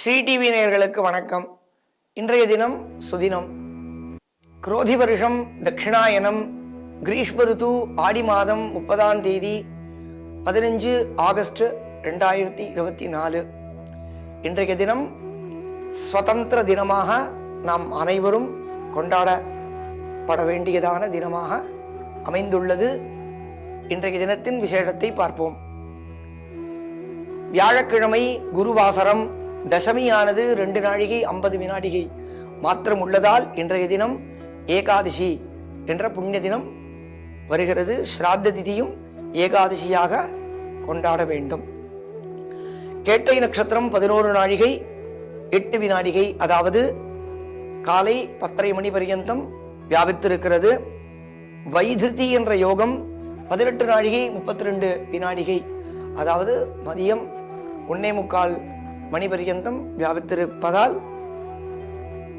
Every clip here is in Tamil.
ஸ்ரீ டிவி நேயர்களுக்கு வணக்கம். இன்றைய தினம் சுதினம். குரோதி வருஷம் தட்சிணாயனம் கிரீஷ்ம ருது ஆடி மாதம் முப்பதாம் தேதி பதினஞ்சு ஆகஸ்ட் ரெண்டாயிரத்தி இருபத்தி நாலு. இன்றைய தினம் சுதந்திர தினமாக நாம் அனைவரும் கொண்டாடப்பட வேண்டியதான தினமாக அமைந்துள்ளது. இன்றைய தினத்தின் விசேஷத்தை பார்ப்போம். வியாழக்கிழமை குருவாசரம் தசமியானது ரெண்டு நாழிகை ஐம்பது வினாடிகை மாத்திரம் உள்ளதால் இன்றைய தினம் ஏகாதசி என்ற புண்ணிய தினம் வருகிறது. ஸ்ராத்த திதியும் ஏகாதசியாக கொண்டாட வேண்டும். கேட்டை நட்சத்திரம் பதினோரு நாழிகை எட்டு வினாடிகை அதாவது காலை பத்தரை மணி பர்யந்தம் வியாபித்திருக்கிறது. வைதிருதி என்ற யோகம் பதினெட்டு நாழிகை முப்பத்தி ரெண்டு வினாடிகை அதாவது மதியம் ஒன்னே முக்கால் மணிபரியந்தம் வியாபித்திருப்பதால்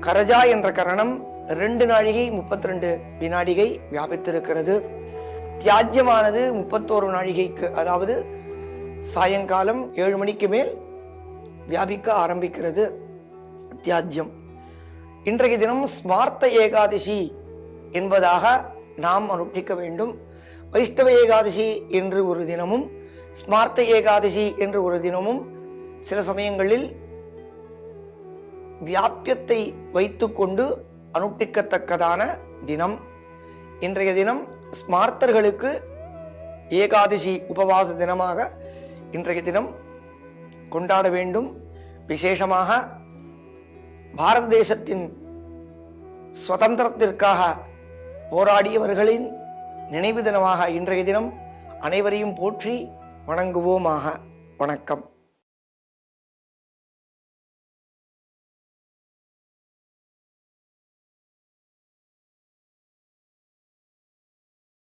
கரஜா என்ற கரணம் ரெண்டு நாழிகை முப்பத்தி ரெண்டு வினாடிகை வியாபித்திருக்கிறது. தியாஜ்யமானது முப்பத்தோரு நாழிகைக்கு அதாவது சாயங்காலம் ஏழு மணிக்கு மேல் வியாபிக்க ஆரம்பிக்கிறது தியாஜ்யம். இன்றைய தினம் ஸ்மார்த்த ஏகாதசி என்பதாக நாம் அனுஷ்டிக்க வேண்டும். வைஷ்ணவ ஏகாதசி என்று ஒரு தினமும் ஸ்மார்த்த ஏகாதசி என்று ஒரு தினமும் சில சமயங்களில் வியாபியத்தை வைத்துக்கொண்டு அனுட்டிக்கத்தக்கதான தினம். இன்றைய தினம் ஸ்மார்த்தர்களுக்கு ஏகாதசி உபவாச தினமாக இன்றைய தினம் கொண்டாட வேண்டும். விசேஷமாக பாரத தேசத்தின் சுதந்திரத்திற்காக போராடியவர்களின் நினைவு தினமாக இன்றைய தினம் அனைவரையும் போற்றி வணங்குவோமாக. வணக்கம்.